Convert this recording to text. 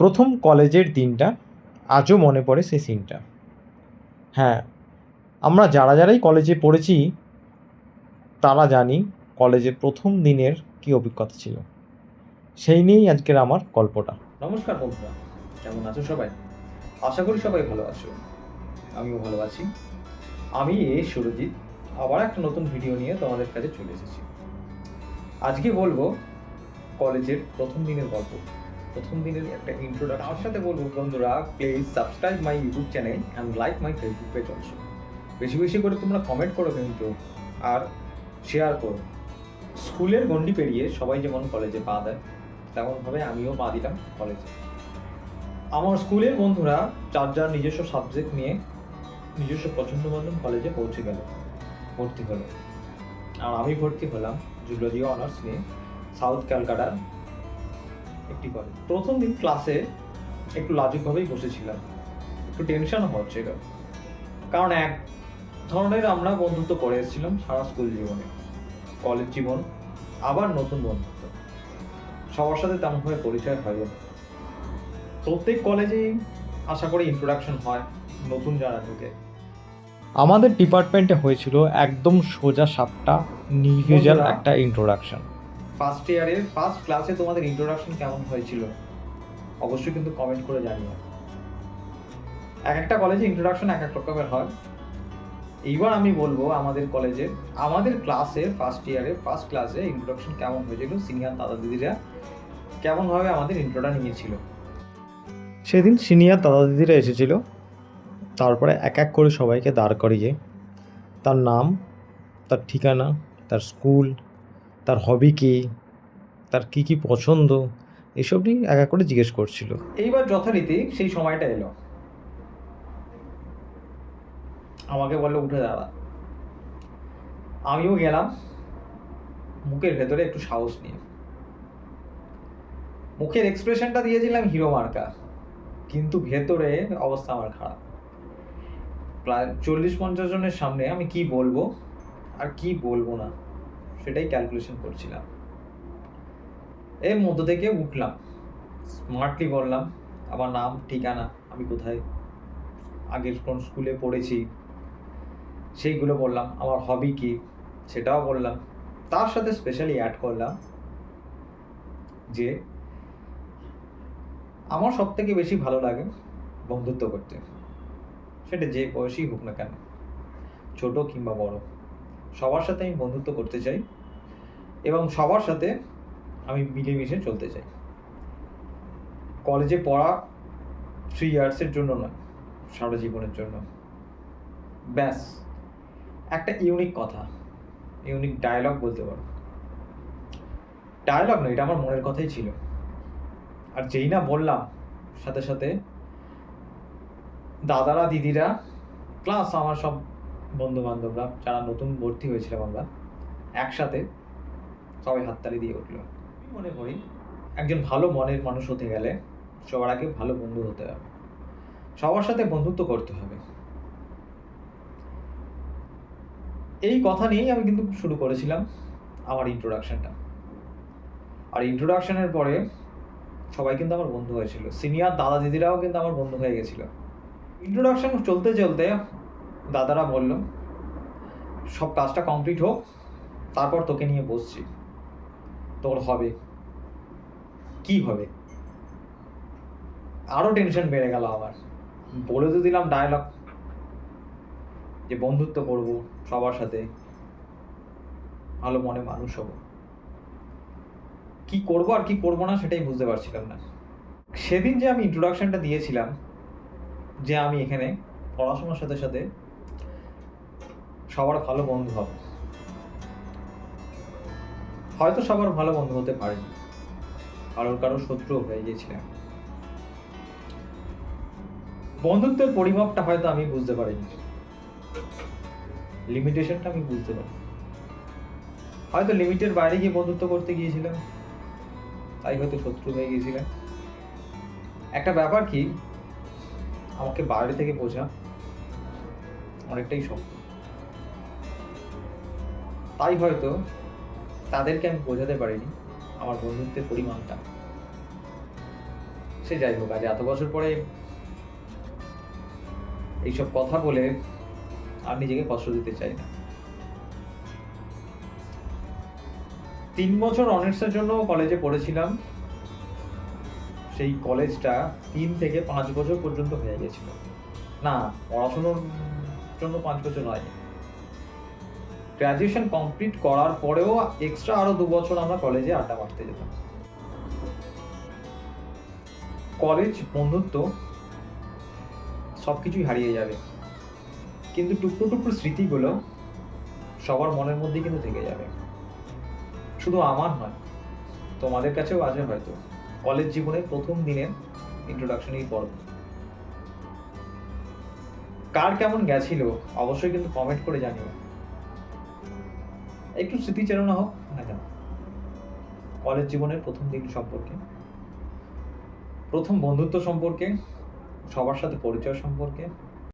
প্রথম কলেজের দিনটা আজও মনে পড়ে সেই সিনটা। হ্যাঁ আমরা যারা যারাই কলেজে পড়েছি, তারা জানি কলেজের প্রথম দিনের কী অভিজ্ঞতা ছিল। সেই নিয়েই আজকের আমার গল্পটা। নমস্কার বন্ধুরা, কেমন আছো সবাই? আশা করি সবাই ভালো আছো। আমিও ভালো আছি। আমি এ সুরজিৎ, আবার একটা নতুন ভিডিও নিয়ে তোমাদের কাছে চলে এসেছি। আজকে বলব কলেজের প্রথম দিনের গল্প। প্রথম দিনের একটা ইন্ট্রোডাকশন তার সাথে বলব বন্ধুরা please subscribe my YouTube channel and like my Facebook page also বেশি বেশি করে তোমরা কমেন্ট করো কিন্তু, আর শেয়ার করো। স্কুলের গণ্ডি পেরিয়ে সবাই যেমন কলেজে পা দেয়, তেমনভাবে আমিও পা দিলাম কলেজে আমার স্কুলের বন্ধুরা যার যার নিজস্ব সাবজেক্ট নিয়ে নিজস্ব পছন্দ মতন কলেজে পৌঁছে গেল, ভর্তি হলো। আর আমি ভর্তি হলাম জুলজি অনার্স নিয়ে সাউথ ক্যালকাটার একটি কলেজ প্রথম দিন ক্লাসে একটু লাজুকভাবেই বসেছিলাম। একটু টেনশন হচ্ছিল কারণ এক ধরনের আমরা বন্ধুত্ব করে এসেছিলাম সারা স্কুল জীবনে। কলেজ জীবন আবার নতুন বন্ধুত্ব। সবার সাথে তেমনভাবে পরিচয় হয় প্রত্যেক কলেজেই আশা করি ইন্ট্রোডাকশন হয় নতুন যারা ঢুকে। আমাদের ডিপার্টমেন্টে হয়েছিল একদম সোজা সাপটা বন্ধুরা। একটা ইন্ট্রোডাকশন ফার্স্ট ইয়ারে ফার্স্ট ক্লাসে তোমাদের ইন্ট্রোডাকশন কেমন হয়েছিল? অবশ্যই কিন্তু কমেন্ট করে জানিও। এক একটা কলেজে ইন্ট্রোডাকশন এক এক রকমের হয়। এইবার আমি বলব আমাদের কলেজে আমাদের ক্লাসে ফার্স্ট ইয়ারে ফার্স্ট ক্লাসে ইন্ট্রোডাকশন কেমন হয়েছিল? সিনিয়র দাদা দিদিরা কেমনভাবে আমাদের ইন্ট্রোটা নিয়েছিল? সেদিন সিনিয়র দাদা দিদিরা এসেছিল। তারপরে এক এক করে সবাইকে দাঁড় করিয়ে, তার নাম, তার ঠিকানা, তার স্কুল তার হবি কী? তার কি কি পছন্দ? এসব নিয়ে এক এক করে জিজ্ঞেস করছিল। এইবার যথারীতি সেই সময়টা এলো। আমাকে বলল, উঠে দাঁড়া। আমিও গেলাম। মুখের ভেতরে একটু সাহস নিয়ে। মুখের এক্সপ্রেশনটা দিয়েছিলাম হিরো মার্কা কিন্তু ভেতরে অবস্থা আমার খারাপ। প্রায় চল্লিশ পঞ্চাশ জনের সামনে আমি কি বলব? আর কি বলব না? সেটাই ক্যালকুলেশন করছিলাম। এর মধ্য থেকে উঠলাম। স্মার্টলি বললাম, আমার নাম, ঠিকানা, আমি কোথায়? আগের কোন স্কুলে পড়েছি? সেইগুলো বললাম, আমার হবি কি? সেটাও বললাম। তার সাথে স্পেশালি অ্যাড করলাম যে, আমার সব থেকে বেশি ভালো লাগে বন্ধুত্ব করতে। সেটা যে বয়সই হোক না কেন, ছোট কিংবা বড়। সবার সাথে আমি বন্ধুত্ব করতে চাই এবং সবার সাথে আমি মিলেমিশে চলতে চাই। কলেজে পড়া থ্রি ইয়ার্সের জন্য নয় সারা জীবনের জন্য। ব্যাস, একটা ইউনিক কথা ইউনিক ডায়লগ বলতে পারো। ডায়লগ নয় এটা আমার মনের কথাই ছিল। আর যেই না বললাম, সাথে সাথে দাদারা, দিদিরা প্লাস আমার সব বন্ধু বান্ধবরা যারা নতুন ভর্তি হয়েছিলাম আমরা, একসাথে সবাই হাততালি দিয়ে উঠল। আমি মনে করি, একজন ভালো মনের মানুষ হতে গেলে সবার আগে ভালো বন্ধু হতে হবে। সবার সাথে বন্ধুত্ব করতে হবে। এই কথা নিয়েই আমি কিন্তু শুরু করেছিলাম আমার ইন্ট্রোডাকশনটা আর ইন্ট্রোডাকশানের পরে সবাই কিন্তু আমার বন্ধু হয়েছিল। সিনিয়র দাদা দিদিরাও কিন্তু আমার বন্ধু হয়ে গেছিল। ইন্ট্রোডাকশন চলতে চলতে দাদারা বলল, সব কাজটা কমপ্লিট হোক, তারপর তোকে নিয়ে বসছি। তোর হবে। কি হবে? আরও টেনশন বেড়ে গেল আমার। বলে তো দিলাম ডায়লগ যে বন্ধুত্ব করব সবার সাথে। ভালো মনে মানুষ হব। কি করব আর কি করব না সেটাই বুঝতে পারছিলাম না। সেদিন যে আমি ইন্ট্রোডাকশনটা দিয়েছিলাম, যে আমি এখানে পড়াশোনার সাথে সাথে সবার ভালো বন্ধু হব। হয়তো সবার ভালো বন্ধু হতে পারেনি। কারোর কারও শত্রু হয়ে গিয়েছিলাম বন্ধুত্বের পরিমাপটা হয়তো আমি বুঝতে পারিনি। লিমিটেশনটা আমি বুঝতে পারি হয়তো লিমিটের বাইরে গিয়ে বন্ধুত্ব করতে গিয়েছিলাম। তাই হয়তো শত্রু হয়ে গিয়েছিলাম। একটা ব্যাপার কি? আমাকে বাইরে থেকে বোঝা অনেকটাই শক্ত। তাই হয়তো তাদেরকে আমি বোঝাতে পারিনি আমার বন্ধুত্বের পরিমাণটা। সে যাই হোক, আজ এত বছর পরে এইসব কথা বলে আর নিজেকে কষ্ট দিতে চাই না। তিন বছর অনার্সের জন্য কলেজে পড়েছিলাম। সেই কলেজটা তিন থেকে পাঁচ বছর পর্যন্ত হয়ে গেছিল। না, পড়াশোনার জন্য পাঁচ বছর নয়। গ্রাজুয়েশন কমপ্লিট করার পরেও এক্সট্রা আরও দু বছর আমরা কলেজে আড্ডা মারতে যেতাম। কলেজ বন্ধুত্ব সবকিছুই হারিয়ে যাবে। কিন্তু টুকরো টুকরো স্মৃতিগুলো সবার মনের মধ্যে কিন্তু থেকে যাবে। শুধু আমার নয়, তোমাদের কাছেও আছে হয়তো। কলেজ জীবনের প্রথম দিনের ইন্ট্রোডাকশন এই পর্ব। কার কেমন গেছিল, অবশ্যই কিন্তু কমেন্ট করে জানিও। একটু স্মৃতিচারণা হোক, না কেন? কলেজ জীবনের প্রথম দিন সম্পর্কে, প্রথম বন্ধুত্ব সম্পর্কে, সবার সাথে পরিচয় সম্পর্কে